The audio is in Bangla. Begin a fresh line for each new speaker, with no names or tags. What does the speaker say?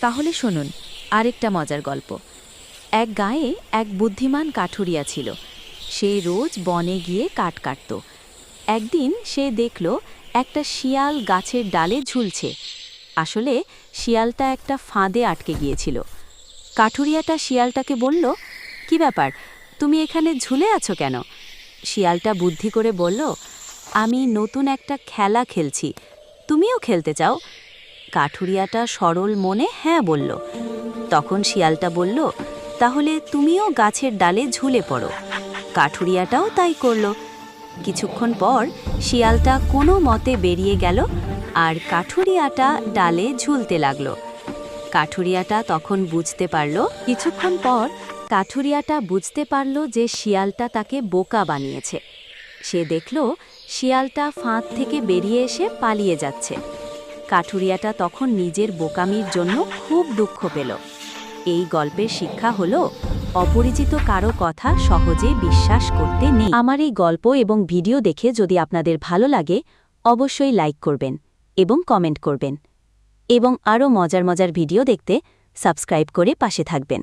তাহলে শুনুন, আরেকটা মজার গল্প। এক গায়ে এক বুদ্ধিমান কাঠুরিয়া ছিল। সে রোজ বনে গিয়ে কাঠ কাটত। একদিন সে দেখল একটা শিয়াল গাছের ডালে ঝুলছে। আসলে শিয়ালটা একটা ফাঁদে আটকে গিয়েছিল। কাঠুরিয়াটা শিয়ালটাকে বলল, কি ব্যাপার? তুমি এখানে ঝুলে আছো কেন? শিয়ালটা বুদ্ধি করে বলল, আমি নতুন একটা খেলা খেলছি। তুমিও খেলতে চাও? কাঠুরিয়াটা সরল মনে হ্যাঁ বলল। তখন শিয়ালটা বলল, তাহলে তুমিও গাছের ডালে ঝুলে পড়ো। কাঠুরিয়াটাও তাই করল। কিছুক্ষণ পর শিয়ালটা কোনো মতে বেরিয়ে গেল আর কাঠুরিয়াটা ডালে ঝুলতে লাগল। কাঠুরিয়াটা তখন বুঝতে পারল, কিছুক্ষণ পর কাঠুরিয়াটা বুঝতে পারল যে শিয়ালটা তাকে বোকা বানিয়েছে। সে দেখল শিয়ালটা ফাঁদ থেকে বেরিয়ে এসে পালিয়ে যাচ্ছে। কাঠুরিয়াটা তখন নিজের বোকামির জন্য খুব দুঃখ পেল। এই গল্পের শিক্ষা হল, অপরিচিত কারও কথা সহজে বিশ্বাস করতে নেই। আমার এই গল্প এবং ভিডিও দেখে যদি আপনাদের ভালো লাগে, অবশ্যই লাইক করবেন এবং কমেন্ট করবেন। এবং আরও মজার মজার ভিডিও দেখতে সাবস্ক্রাইব করে পাশে থাকবেন।